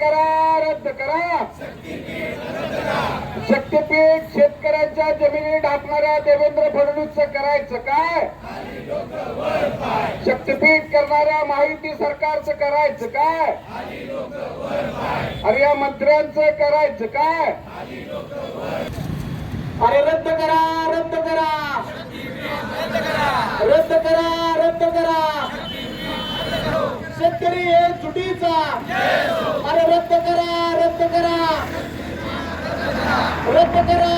करा रद्द करा. शक्तीपीठ शेतकऱ्यांच्या जमिनी ढाकणाऱ्या देवेंद्र फडणवीसचं करायचं काय? शक्तीपीठ करणाऱ्या माहिती सरकारचं करायचं काय? अरे या मंत्र्यांचं करायचं काय? अरे रद्द करा रद्द करा. रद्द करा रद्द करा. शेतकरी हे चुटीचा रद्द करा रद्द करा रद्द करा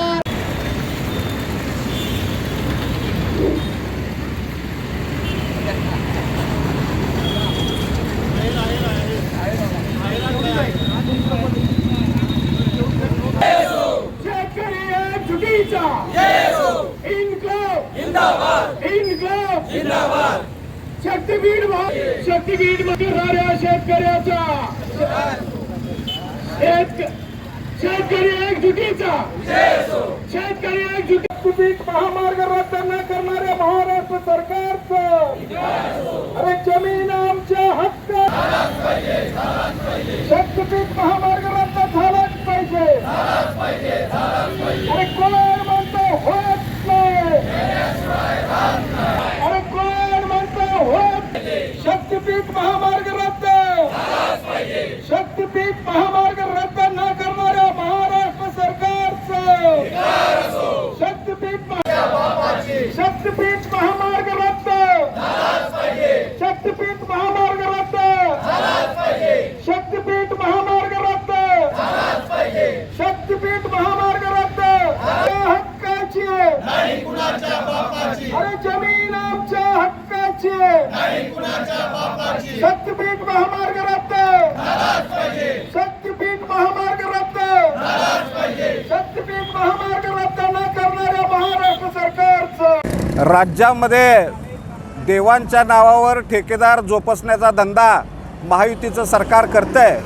शेतकरी हे चुकीचा इन्क्लाब इन्क्लाब शक्तीपीठ भा- शक्तीपीठ करणाऱ्या शेतकऱ्याचा एक शेतकरी एकजुटीचा. शेतकरी एकजुटी शक्तीपीठ महामार्ग रद्द न करणाऱ्या महाराष्ट्र सरकारचं अरे जमीन आमच्या हक्क शक्तीपीठ महामार्ग रद्द झालाच पाहिजे अरे कोण म्हणतो होत नाही अरे कोण म्हणतो होत शक्तीपीठ महामार्ग रद्द शक्तीपीठ महामार्ग रद्द न करणाऱ्या महाराष्ट्र सरकारचं शक्तीपीठ महा- शक्तीपीठ महामार्ग रद्द शक्तीपीठ महामार्ग रद्द शक्तीपीठ महामार्ग रद्द शक्तीपीठ महामार्ग रद्द या हक्काची अरे जमीन आमच्या हक्काची शक्तीपीठ महामार्ग रद्द! शक्तीपीठ महामार्ग रद्द! शक्तीपीठ महामार्ग रद्द न करणाऱ्या महाराष्ट्र सरकारचं! राज्यामध्ये देवांच्या नावावर ठेकेदार जोपासण्याचा धंदा महायुतीचं सरकार करतंय.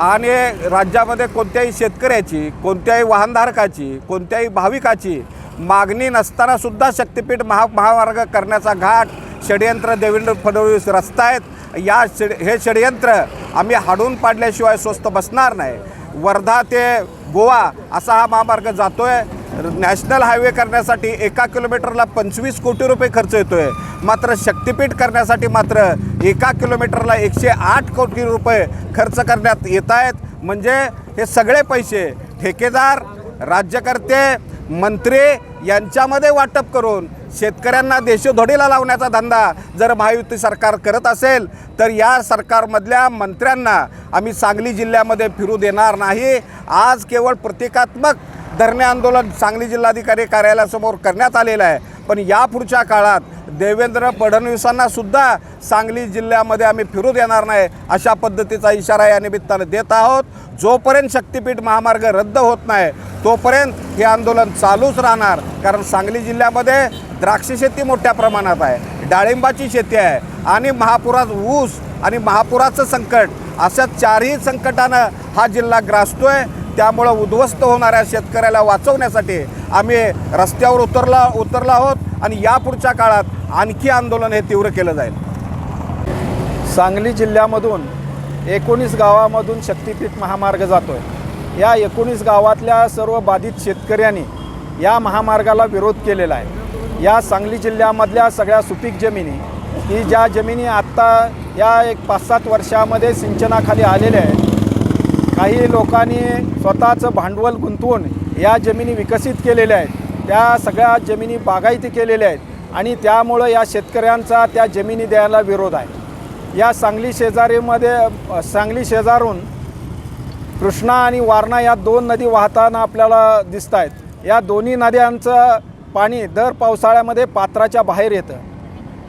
आणि राज्यामध्ये कोणत्याही शेतकऱ्याची कोणत्याही वाहनधारकाची कोणत्याही भाविकाची मागणी नसताना सुद्धा शक्तीपीठ महा महामार्ग करण्याचा घाट षडयंत्र देवेंद्र फडणवीस रचतायत. या षड हे षडयंत्र आम्ही हाडून पाडल्याशिवाय स्वस्त बसणार नाही. वर्धा ते गोवा असा हा महामार्ग जातो आहे नॅशनल हायवे करण्यासाठी एका किलोमीटरला पंचवीस कोटी रुपये खर्च येतो आहे मात्र शक्तिपीठ करण्यासाठी मात्र एका किलोमीटरला एकशे आठ कोटी रुपये खर्च करण्यात येत आहेत म्हणजे हे सगळे पैसे ठेकेदार राज्यकर्ते मंत्री यांच्यामध्ये वाटप करून शेतकऱ्यांना देशोधडीला लावण्याचा धंदा जर महायुती सरकार करत असेल तर या सरकारमधल्या मंत्र्यांना आम्ही सांगली जिल्ह्यामध्ये फिरू देणार नाही. आज केवळ प्रतिकात्मक धरणे आंदोलन सांगली जिल्हाधिकारी कार्यालयासमोर करण्यात आलेलं आहे. पण यापुढच्या काळात देवेंद्र फडणवीसांना सुद्धा सांगली जिल्ह्यामध्ये आम्ही फिरू देणार नाही अशा पद्धतीचा इशारा या निमित्तानं देत आहोत. जोपर्यंत शक्तीपीठ महामार्ग रद्द होत नाही तोपर्यंत हे आंदोलन चालूच राहणार. कारण सांगली जिल्ह्यामध्ये द्राक्ष शेती मोठ्या प्रमाणात आहे डाळिंबाची शेती आहे आणि महापुरात ऊस आणि महापुराचं संकट अशा चारही संकटानं हा जिल्हा ग्रासतो आहे त्यामुळं उद्ध्वस्त होणाऱ्या शेतकऱ्याला वाचवण्यासाठी आम्ही रस्त्यावर उतरला उतरला आहोत आणि यापुढच्या काळात आणखी आंदोलन हे तीव्र केलं जाईल. सांगली जिल्ह्यामधून एकोणीस गावामधून शक्तीपीठ महामार्ग जातो आहे या एकोणीस गावातल्या सर्व बाधित शेतकऱ्यांनी या महामार्गाला विरोध केलेला आहे. या सांगली जिल्ह्यामधल्या सगळ्या सुपीक जमिनी की ज्या जमिनी आत्ता या एक पाच सात वर्षामध्ये सिंचनाखाली आलेल्या आहेत काही लोकांनी स्वतःचं भांडवल गुंतवून या जमिनी विकसित केलेल्या आहेत. त्या सगळ्या जमिनी बागायती केलेल्या आहेत आणि त्यामुळं या शेतकऱ्यांचा त्या जमिनी द्यायला विरोध आहे. या सांगली शेजारीमध्ये सांगली शेजारून कृष्णा आणि वारणा या दोन नदी वाहताना आपल्याला दिसत आहेत. या दोन्ही नद्यांचं पाणी दर पावसाळ्यामध्ये पात्राच्या बाहेर येतं.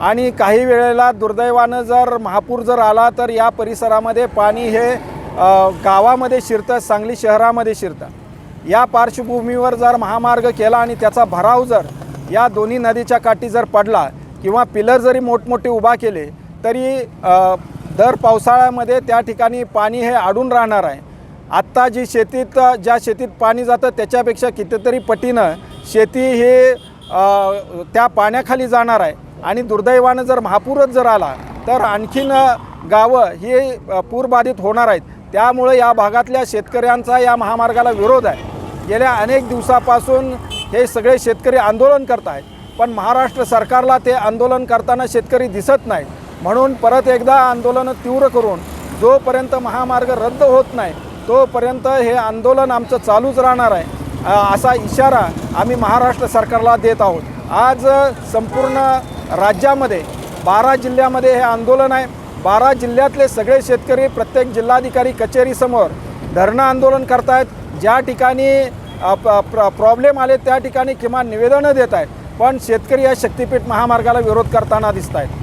आणि काही वेळेला दुर्दैवानं जर महापूर जर आला तर या परिसरामध्ये पाणी हे गावामध्ये शिरतं सांगली शहरामध्ये शिरतं. या पार्श्वभूमीवर जर महामार्ग केला आणि त्याचा भराव जर या दोन्ही नदीच्या काठी जर पडला किंवा पिलर जरी मोठमोठे उभा केले तरी दर पावसाळ्यामध्ये त्या ठिकाणी पाणी हे अडून राहणार आहे. आत्ता जी शेतीत ज्या शेतीत पाणी जातं त्याच्यापेक्षा कितीतरी पटीनं शेती हे त्या पाण्याखाली जाणार आहे. आणि दुर्दैवानं जर महापूरच जर आला तर आणखीन गावं ही पूरबाधित होणार आहेत. त्यामुळे या भागातल्या शेतकऱ्यांचा या महामार्गाला विरोध आहे. गेल्या अनेक दिवसापासून हे सगळे शेतकरी आंदोलन करत आहेत. पण महाराष्ट्र सरकारला ते आंदोलन करताना शेतकरी दिसत नाही म्हणून परत एकदा आंदोलनं तीव्र करून जोपर्यंत महामार्ग रद्द होत नाही तोपर्यंत हे आंदोलन आमचं चालूच राहणार आहे. असा इशारा आम्ही महाराष्ट्र सरकारला देत आहोत. आज संपूर्ण राज्यामध्ये बारा जिल्ह्यामध्ये हे आंदोलन आहे. बारा जिल्ह्यातले सगळे शेतकरी प्रत्येक जिल्हाधिकारी कचेरीसमोर धरणं आंदोलन करतायत. ज्या ठिकाणी प्र- प्रॉब्लेम आले त्या ठिकाणी किमान निवेदनं देत आहेत पण शेतकरी या शक्तीपीठ महामार्गाला विरोध करताना दिसत आहेत